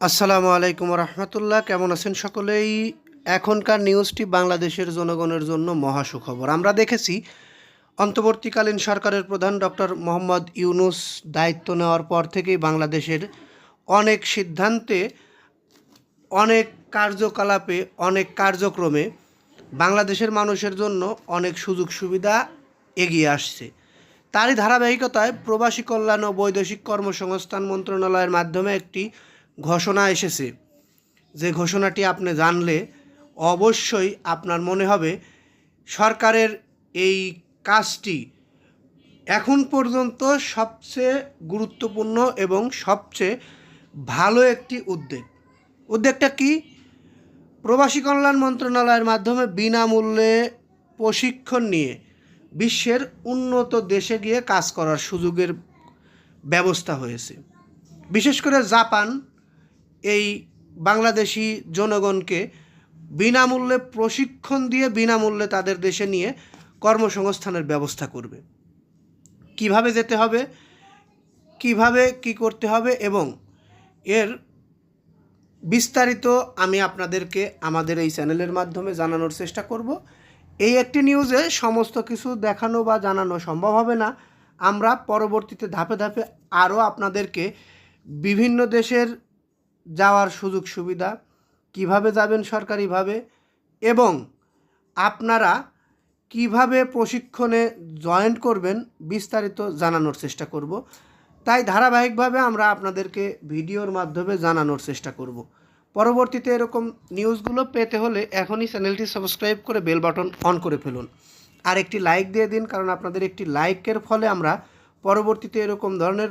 আসসালামু আলাইকুম রহমতুল্লাহ, কেমন আছেন সকলেই? এখনকার নিউজটি বাংলাদেশের জনগণের জন্য মহা সুখবর। আমরা দেখেছি, অন্তর্বর্তীকালীন সরকারের প্রধান ডক্টর মোহাম্মদ ইউনুস দায়িত্ব নেওয়ার পর থেকেই বাংলাদেশের অনেক সিদ্ধান্তে, অনেক কার্যকলাপে, অনেক কার্যক্রমে বাংলাদেশের মানুষের জন্য অনেক সুযোগ সুবিধা এগিয়ে আসছে। তারই ধারাবাহিকতায় প্রবাসী কল্যাণ ও বৈদেশিক কর্মসংস্থান মন্ত্রণালয়ের মাধ্যমে একটি ঘোষণা এসেছে। যে ঘোষণাটি আপনি জানলে অবশ্যই আপনার মনে হবে, সরকারের এই কাজটি এখন পর্যন্ত সবচেয়ে গুরুত্বপূর্ণ এবং সবচেয়ে ভালো একটি উদ্যোগ। উদ্যোগটা কি? প্রবাসী কল্যাণ মন্ত্রণালয়ের মাধ্যমে বিনামূল্যে প্রশিক্ষণ নিয়ে বিশ্বের উন্নত দেশে গিয়ে কাজ করার সুযোগের ব্যবস্থা হয়েছে। বিশেষ করে জাপান এই বাংলাদেশি জনগণকে বিনামূল্যে প্রশিক্ষণ দিয়ে বিনামূল্যে তাদের দেশে নিয়ে কর্মসংস্থানের ব্যবস্থা করবে। কীভাবে যেতে হবে, কীভাবে কি করতে হবে এবং এর বিস্তারিত আমি আপনাদেরকে আমাদের এই চ্যানেলের মাধ্যমে জানানোর চেষ্টা করব। এই একটি নিউজে সমস্ত কিছু দেখানো বা জানানো সম্ভব হবে না। আমরা পরবর্তীতে ধাপে ধাপে আরও আপনাদেরকে বিভিন্ন দেশের যাওয়ার সুযোগ সুবিধা, কীভাবে যাবেন সরকারিভাবে এবং আপনারা কীভাবে প্রশিক্ষণে জয়েন করবেন বিস্তারিত জানানোর চেষ্টা করব। তাই ধারাবাহিকভাবে আমরা আপনাদেরকে ভিডিওর মাধ্যমে জানানোর চেষ্টা করব। পরবর্তীতে এরকম নিউজগুলো পেতে হলে এখনই চ্যানেলটি সাবস্ক্রাইব করে বেল বাটন অন করে ফেলুন। আর একটি লাইক দিয়ে দিন, কারণ আপনাদের একটি লাইকের ফলে আমরা পরবর্তীতে এরকম ধরনের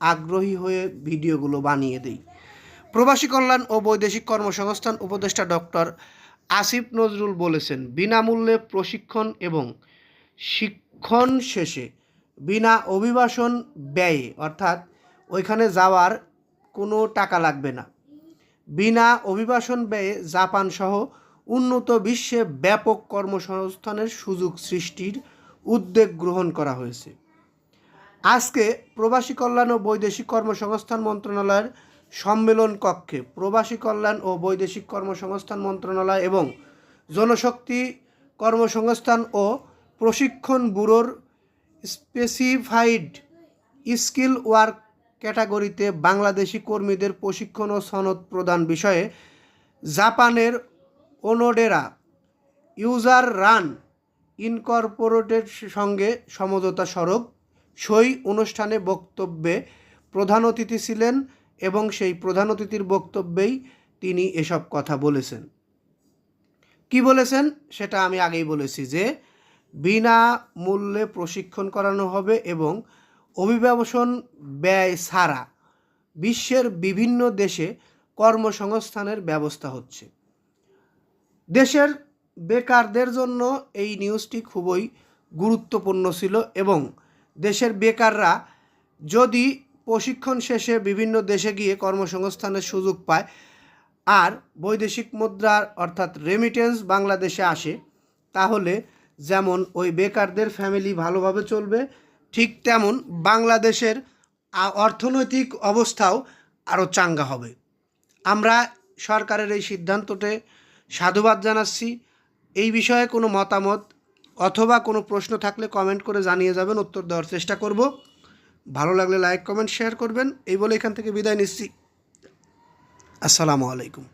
আগ্রহী হয়ে ভিডিওগুলো বানিয়ে দিই। প্রবাসী কল্যাণ ও বৈদেশিক কর্মসংস্থান উপদেষ্টা ডক্টর আসিফ নজরুল বলেছেন, বিনামূল্যে প্রশিক্ষণ এবং শিক্ষণ শেষে বিনা অভিবাসন ব্যয়ে, অর্থাৎ ওইখানে যাওয়ার কোনো টাকা লাগবে না। বিনা অভিবাসন ব্যয়ে জাপান সহ উন্নত বিশ্বে ব্যাপক কর্মসংস্থানের সুযোগ সৃষ্টির উদ্যোগ গ্রহণ করা হয়েছে। আজকে প্রবাসী কল্যাণ ও বৈদেশিক কর্মসংস্থান মন্ত্রণালয়ের সম্মেলন কক্ষে প্রবাসী কল্যাণ ও বৈদেশিক কর্মসংস্থান মন্ত্রণালয় এবং জনশক্তি কর্মসংস্থান ও প্রশিক্ষণ ব্যুরোর স্পেসিফাইড স্কিল ওয়ার্ক ক্যাটাগরিতে বাংলাদেশি কর্মীদের প্রশিক্ষণ ও সনদ প্রদান বিষয়ে জাপানের ওনোডেরা ইউজার রান ইনকর্পোরেটের সঙ্গে সমঝোতা স্বরূপ সই অনুষ্ঠানে বক্তব্যে প্রধান অতিথি ছিলেন এবং সেই প্রধান অতিথির বক্তব্যেই তিনি এসব কথা বলেছেন। কি বলেছেন? সেটা আমি আগেই বলেছি যে, বিনা মূল্যে প্রশিক্ষণ করানো হবে এবং অভিবাসন ব্যয় ছাড়া বিশ্বের বিভিন্ন দেশে কর্মসংস্থানের ব্যবস্থা হচ্ছে। দেশের বেকারদের জন্য এই নিউজটি খুবই গুরুত্বপূর্ণ ছিল এবং দেশের বেকাররা যদি প্রশিক্ষণ শেষে বিভিন্ন দেশে গিয়ে কর্মসংস্থানের সুযোগ পায়। আর বৈদেশিক মুদ্রার অর্থাৎ রেমিটেন্স বাংলাদেশে আসে, তাহলে যেমন ওই বেকারদের ফ্যামিলি ভালোভাবে চলবে, ঠিক তেমন বাংলাদেশের অর্থনৈতিক অবস্থাও আরও চাঙ্গা হবে। আমরা সরকারের এই সিদ্ধান্ততে সাধুবাদ জানাচ্ছি। এই বিষয়ে কোনো মতামত অথবা কোনো প্রশ্ন থাকলে কমেন্ট করে জানিয়ে যাবেন, উত্তর দেওয়ার চেষ্টা করব। ভালো লাগলে লাইক কমেন্ট শেয়ার করবেন। এই বলে এখান থেকে বিদায় নিচ্ছি। আসসালামু আলাইকুম।